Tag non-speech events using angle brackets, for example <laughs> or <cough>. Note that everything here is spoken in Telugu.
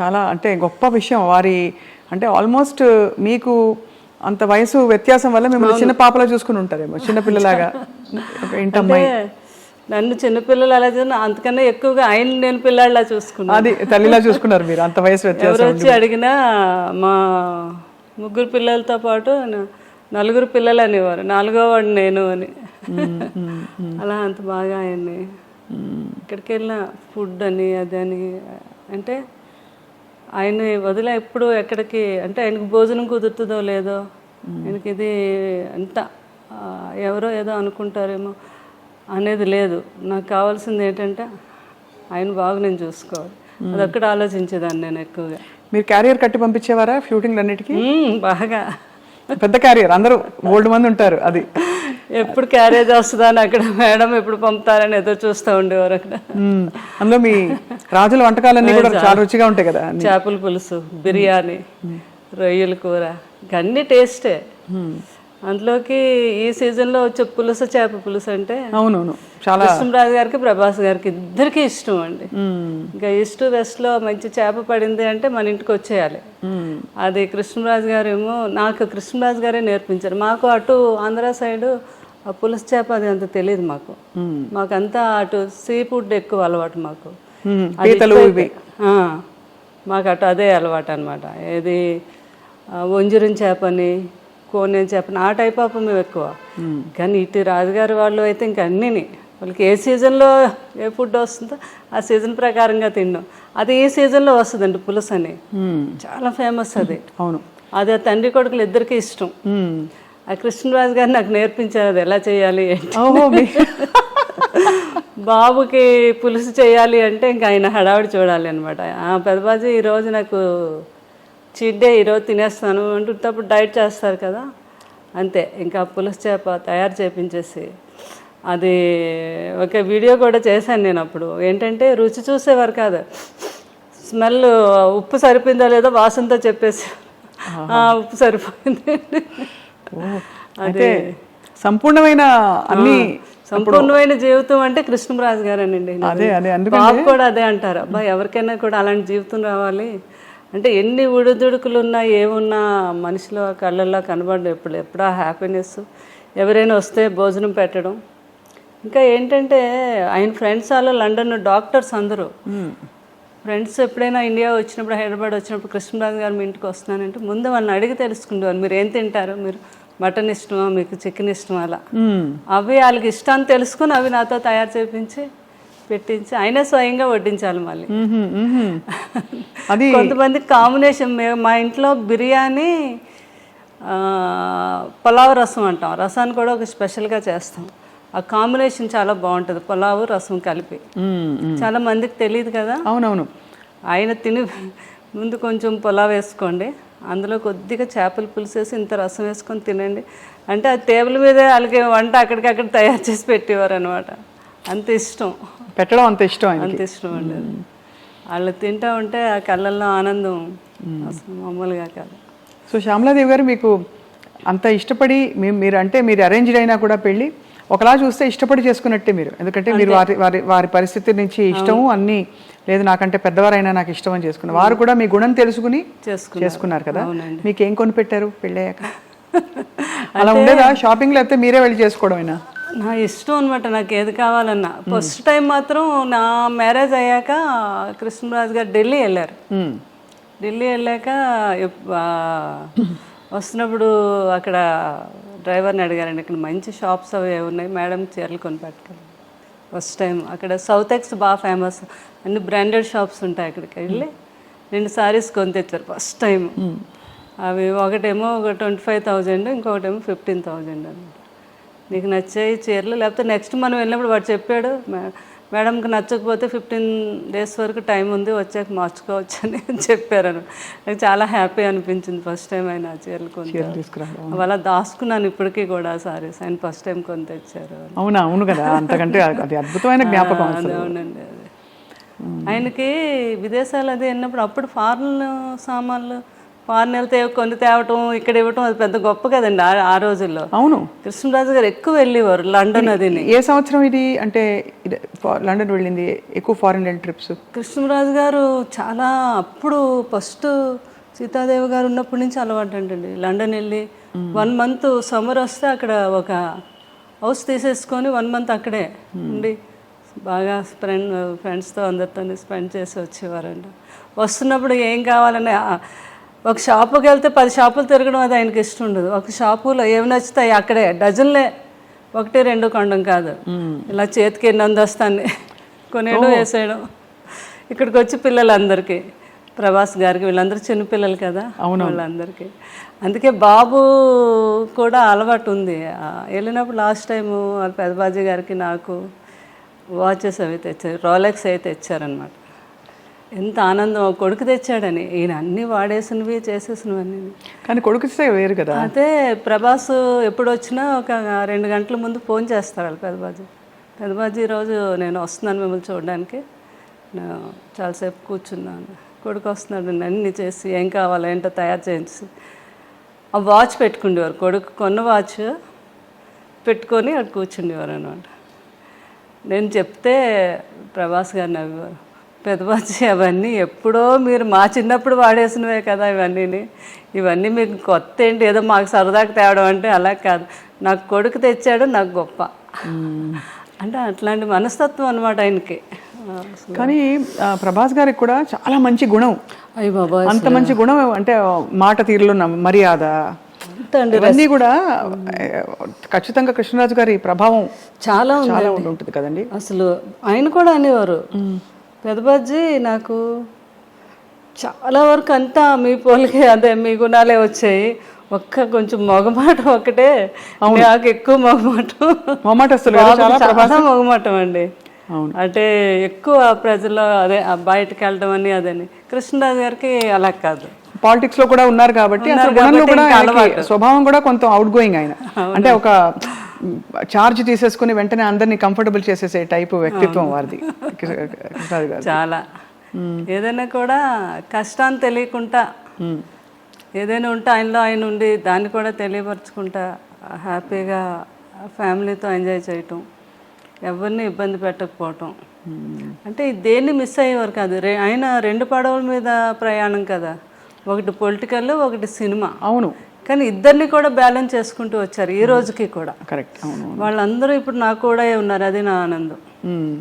చాలా అంటే గొప్ప విషయం వారి అంటే ఆల్మోస్ట్ మీకు అంత వయసు వ్యత్యాసం వల్ల మిమ్మల్ని చిన్న పాపలా చూసుకుని ఉంటారేమో చిన్న పిల్లలాగా. ఒక ఇంటమ్మాయి నన్ను చిన్నపిల్లలు అలా చూసిన అంతకన్నా ఎక్కువగా ఆయన నేను పిల్లాడిలా చూసుకున్నాను. అది తల్లిలా చూసుకున్నారు మీరు అంత వయసు వ్యత్యాసం వచ్చి అడిగినా మా ముగ్గురు పిల్లలతో పాటు నలుగురు పిల్లలు అనేవారు నాలుగో వాడు నేను అని. అలా అంత బాగా ఆయన్ని ఎక్కడికి వెళ్ళినా ఫుడ్ అని అది అని అంటే ఆయన వదిలే ఎప్పుడు ఎక్కడికి అంటే ఆయనకు భోజనం కుదురుతుందో లేదో ఆయనకి ఇది అంత ఎవరో ఏదో అనుకుంటారేమో అనేది లేదు. నాకు కావాల్సింది ఏంటంటే ఆయన బాగా నేను చూసుకోవాలి. అదొక్కటి ఆలోచించేదాన్ని నేను ఎక్కువగా. మీరు క్యారియర్ కట్టి పంపించేవారా షూటింగ్ అన్నిటికీ బాగా. పెద్ద క్యారియర్ అందరూ ఓల్డ్ మంది ఉంటారు అది. ఎప్పుడు క్యారేజ్ వస్తుందా అని అక్కడ మేడం ఎప్పుడు పంపుతారని ఎదురు చూస్తూ ఉండేవారు అక్కడ. అందులో మీ రాజుల వంటకాలన్నీ కూడా చాలా రుచిగా ఉంటాయి కదా? చేపల పులుసు బిర్యానీ రొయ్యల కూర ఇంక అన్ని టేస్టే అందులోకి ఈ సీజన్లో వచ్చే పులుసు చేప పులుసు అంటే అవునవును. చాలా కృష్ణరాజు గారికి ప్రభాస్ గారికి ఇద్దరికి ఇష్టం అండి. ఇంకా ఈస్ట్ వెస్ట్లో మంచి చేప పడింది అంటే మన ఇంటికి వచ్చేయాలి. అది కృష్ణరాజు గారు ఏమో నాకు కృష్ణరాజు గారే నేర్పించారు. మాకు అటు ఆంధ్ర సైడు ఆ పులుసు చేప అది అంత తెలియదు మాకు. మాకంతా అటు సీ ఫుడ్ ఎక్కువ అలవాటు మాకు. మాకు అటు అదే అలవాటు అనమాట ఏది వంజరం చేపని కోనేం చేపని ఆ టైప్ ఆఫ్ మేము ఎక్కువ. కానీ ఇటు రాజుగారి వాళ్ళు అయితే ఇంకా అన్నీని. వాళ్ళకి ఏ సీజన్లో ఏ ఫుడ్ వస్తుందో ఆ సీజన్ ప్రకారంగా తిన్నాం. అది ఈ సీజన్లో వస్తుందండి పులుసు అని. చాలా ఫేమస్ అది. అవును. అది ఆ తండ్రి కొడుకులు ఇద్దరికి ఇష్టం. ఆ కృష్ణరాజు గారు నాకు నేర్పించారు అది ఎలా చేయాలి బాబుకి పులుసు చేయాలి అంటే ఇంకా ఆయన హడావిడి చూడాలి అనమాట పెద్దబాజీ ఈరోజు నాకు చీట్ డే ఈరోజు తినేస్తాను అంటున్నప్పుడు డైట్ చేస్తారు కదా. అంతే ఇంకా పులుసు చేప తయారు చేపించేసి అది ఒక వీడియో కూడా చేశాను నేను అప్పుడు. ఏంటంటే రుచి చూసేవారు కాదు. స్మెల్ ఉప్పు సరిపోయిందో లేదో వాసనతో చెప్పేసి "ఆ, ఉప్పు సరిపోయింది. అయితే సంపూర్ణమైన అన్ని సంపూర్ణమైన జీవితం అంటే కృష్ణరాజు గారేనండి. అదే అదే అందుకే బాబు కూడా అదే అంటారు. అబ్బా ఎవరికైనా కూడా అలాంటి జీవితం రావాలి. అంటే ఎన్ని ఉడుదుడుకులు ఉన్నా ఏమున్నా మనిషిలో కళ్ళల్లో కనబడదు ఎప్పుడు. ఎప్పుడా హ్యాపీనెస్ ఎవరైనా వస్తే భోజనం పెట్టడం. ఇంకా ఏంటంటే ఆయన ఫ్రెండ్స్ వాళ్ళు లండన్ డాక్టర్స్ అందరూ. ఫ్రెండ్స్ ఎప్పుడైనా ఇండియా వచ్చినప్పుడు హైదరాబాద్ వచ్చినప్పుడు కృష్ణరాజు గారు మీ ఇంటికి వస్తున్నానంటే ముందు వాళ్ళని అడిగి తెలుసుకుంటారు మీరు ఏం తింటారు? మీరు మటన్ ఇష్టమా మీకు చికెన్ ఇష్టమా అలా. అవి వాళ్ళకి ఇష్టాన్ని తెలుసుకుని అవి నాతో తయారు చేపించి పెట్టించి అయినా స్వయంగా వడ్డించాలి మళ్ళీ. అది కొంతమంది కాంబినేషన్ మేము మా ఇంట్లో బిర్యానీ పులావ్ రసం అంటాం. రసాన్ని కూడా ఒక స్పెషల్గా చేస్తాం. ఆ కాంబినేషన్ చాలా బాగుంటుంది పులావు రసం కలిపి. చాలా మందికి తెలియదు కదా? అవునవును. ఆయన తిని ముందు కొంచెం పులావ్ వేసుకోండి. అందులో కొద్దిగా చేపల పులుసు వేసి ఇంత రసం వేసుకొని తినండి. అంటే ఆ టేబుల్ మీదే వాళ్ళకి వంట అక్కడికక్కడ తయారు చేసి పెట్టేవారు అనమాట అంత ఇష్టం. పెట్టడం అంత ఇష్టం అంత ఇష్టం అండి. వాళ్ళు తింటా ఉంటే ఆ కళ్ళల్లో ఆనందం అసలు మామూలుగా కాదు. సో శ్యామలాదేవి గారు మీకు అంత ఇష్టపడి మీరు అంటే మీరు అరేంజ్డ్ అయినా కూడా పెళ్ళి ఒకలా చూస్తే ఇష్టపడి చేసుకున్నట్టే మీరు. ఎందుకంటే మీరు వారి వారి వారి పరిస్థితి నుంచి ఇష్టము అన్ని లేదు నాకంటే పెద్దవారైనా నాకు ఇష్టం అని చేసుకున్నారు. వారు కూడా మీ గుణం తెలుసుకుని చేసుకున్నారు. కదా. మీకు ఏం కొని పెట్టారు పెళ్ళయ్యాక? <laughs> అలా ఉండేదా? షాపింగ్ లేకపోతే మీరే వెళ్ళి చేసుకోవడమేనా? నా ఇష్టం అనమాట నాకు ఏది కావాలన్నా. ఫస్ట్ టైం మాత్రం నా మ్యారేజ్ అయ్యాక కృష్ణరాజు గారు ఢిల్లీ వెళ్ళారు. ఢిల్లీ వెళ్ళాక వస్తున్నప్పుడు అక్కడ డ్రైవర్ని అడిగారండి ఇక్కడ మంచి షాప్స్ అవి ఉన్నాయి మేడం చీరలు కొని పెట్టుకోండి ఫస్ట్ టైం. అక్కడ సౌత్ ఎక్స్ బాగా ఫేమస్. అన్ని బ్రాండెడ్ షాప్స్ ఉంటాయి అక్కడికి వెళ్ళి రెండు సారీస్ కొని తెచ్చారు ఫస్ట్ టైం అవి ఒకటేమో ఒక ట్వంటీ ఫైవ్ థౌజండ్ ఇంకొకటేమో ఫిఫ్టీన్ థౌజండ్ అనమాట నీకు నచ్చాయి చీరలు లేకపోతే నెక్స్ట్ మనం వెళ్ళినప్పుడు వాడు చెప్పాడు "మే- మేడంకి నచ్చకపోతే ఫిఫ్టీన్ డేస్ వరకు టైం ఉంది వచ్చాక మార్చుకోవచ్చు అని చెప్పారు నాకు చాలా హ్యాపీ అనిపించింది ఫస్ట్ టైం ఆయన చీరలు కొని తీసుకురావడం. అలా దాచుకున్నాను ఇప్పటికీ కూడా సారీస్. ఆయన ఫస్ట్ టైం కొని తెచ్చారు అవునా? అవును కదా. అంతకంటే అది అద్భుతమైన జ్ఞాపకం అవునండి అదే. ఆయనకి విదేశాలు అది వెళ్ళినప్పుడు అప్పుడు ఫారెన్ సామాన్లు ఫారెన్ వెళ్తే కొన్ని తేవటం ఇక్కడ ఇవ్వటం అది పెద్ద గొప్ప కదండి ఆ- రోజుల్లో. అవును. కృష్ణరాజు గారు ఎక్కువ వెళ్ళేవారు లండన్ అదిని ఏ సంవత్సరం ఇది? అంటే లండన్ వెళ్ళింది ఎక్కువ ఫారిన్ ట్రిప్స్. కృష్ణరాజు గారు చాలా అప్పుడు ఫస్ట్ సీతాదేవి గారు ఉన్నప్పటి నుంచి అలవాటు అంటండి. లండన్ వెళ్ళి వన్ మంత్ సమ్మర్ వస్తే అక్కడ ఒక హౌస్ తీసేసుకొని వన్ మంత్ అక్కడే ఉండి బాగా ఫ్రెండ్ ఫ్రెండ్స్తో అందరితో స్పెండ్ చేసి వచ్చేవారంట. వస్తున్నప్పుడు ఏం కావాలని ఒక షాపుకి వెళ్తే పది షాపులు తిరగడం అది ఆయనకి ఇష్టం ఉండదు. ఒక షాపులో ఏమి నచ్చుతాయి అక్కడే డజన్లే. ఒకటి రెండు కొండం కాదు. ఇలా చేతికి ఎన్ని అందొస్తాన్ని కొనేయడం వేసేయడం. ఇక్కడికి వచ్చి పిల్లలందరికీ ప్రభాస్ గారికి వీళ్ళందరూ చిన్న పిల్లలు కదా వాళ్ళందరికీ. అందుకే బాబు కూడా అలవాటు ఉంది. వెళ్ళినప్పుడు లాస్ట్ టైము వాళ్ళ పెదబాజీ గారికి నాకు వాచెస్ అవి తెచ్చారు రోలెక్స్ అయితే తెచ్చారనమాట ఎంత ఆనందం. కొడుకు తెచ్చాడని. ఈయన అన్నీ వాడేసినవి చేసేసినవన్నీ. కానీ కొడుకుస్తే వేరు కదా. అయితే ప్రభాస్ ఎప్పుడు వచ్చినా ఒక రెండు గంటల ముందు ఫోన్ చేస్తారు వాళ్ళు పెద్దబాజీ పెద్దబాజీ ఈరోజు నేను వస్తున్నాను మిమ్మల్ని చూడడానికి. చాలాసేపు కూర్చున్నాను. కొడుకు వస్తున్నాడు అన్నీ చేసి ఏం కావాలో ఏంటో తయారు చేయించి. ఆ వాచ్ పెట్టుకుండేవారు. కొడుకు కొన్న వాచ్ పెట్టుకొని అక్కడ కూర్చుండేవారు అనమాట నేను చెప్తే ప్రభాస్ గారు నవ్వేవారు. పెద్దబాజీ అవన్నీ ఎప్పుడో మీరు మా చిన్నప్పుడు వాడేసినవే కదా ఇవన్నీ ఇవన్నీ మీకు కొత్త ఏంటి ఏదో మాకు సరదాకి తేవడం అంటే అలా కాదు. నాకు కొడుకు తెచ్చాడు నాకు గొప్ప. అంటే అట్లాంటి మనస్తత్వం అనమాట ఆయనకి. కానీ ప్రభాస్ గారికి కూడా చాలా మంచి గుణం. అయ్యి బాబా అంత మంచి గుణం అంటే మాట తీరులో మర్యాద. ఇవన్నీ కూడా ఖచ్చితంగా కృష్ణరాజు గారి ప్రభావం చాలా ఉంటుంది కదండి. అసలు ఆయన కూడా అనేవారు. పెదబాజీ నాకు చాలా వరకు అంతా మీ పోలికే అదే మీ గుణాలే వచ్చాయి. ఒక్క కొంచెం మొగమాటం ఒకటే. నాకు ఎక్కువ మొగమాటం. చాలా మొగమాటం అండి. అంటే ఎక్కువ ప్రజల్లో అదే బయటకు వెళ్ళడం అని అదని. కృష్ణరాజు గారికి అలా కాదు. పాలిటిక్స్లో కూడా ఉన్నారు కాబట్టి. స్వభావం కూడా కొంత అవుట్ గోయింగ్ ఆయన అంటే ఒక చార్జ్ తీసేసుకుని వెంటనే అందరినీ కంఫర్టబుల్ చేసేసే టైపు వ్యక్తిత్వం వారిది. చాలా. ఏదైనా కూడా కష్టాన్ని తెలియకుండా ఏదైనా ఉంటే ఆయనలో ఆయన ఉండి దాన్ని కూడా తెలియపరచుకుంటా హ్యాపీగా ఫ్యామిలీతో ఎంజాయ్ చేయటం ఎవరిని ఇబ్బంది పెట్టకపోవటం. అంటే దేన్ని మిస్ అయ్యేవారు కాదు. రే ఆయన రెండు పడవల మీద ప్రయాణం కదా. ఒకటి పొలిటికల్ ఒకటి సినిమా అవును. కానీ ఇద్దరిని కూడా బ్యాలెన్స్ చేసుకుంటూ వచ్చారు ఈ రోజుకి కూడా. కరెక్ట్ అవును వాళ్ళందరూ ఇప్పుడు నాకు కూడా ఉన్నారు. అది నా ఆనందం. మ్మ్.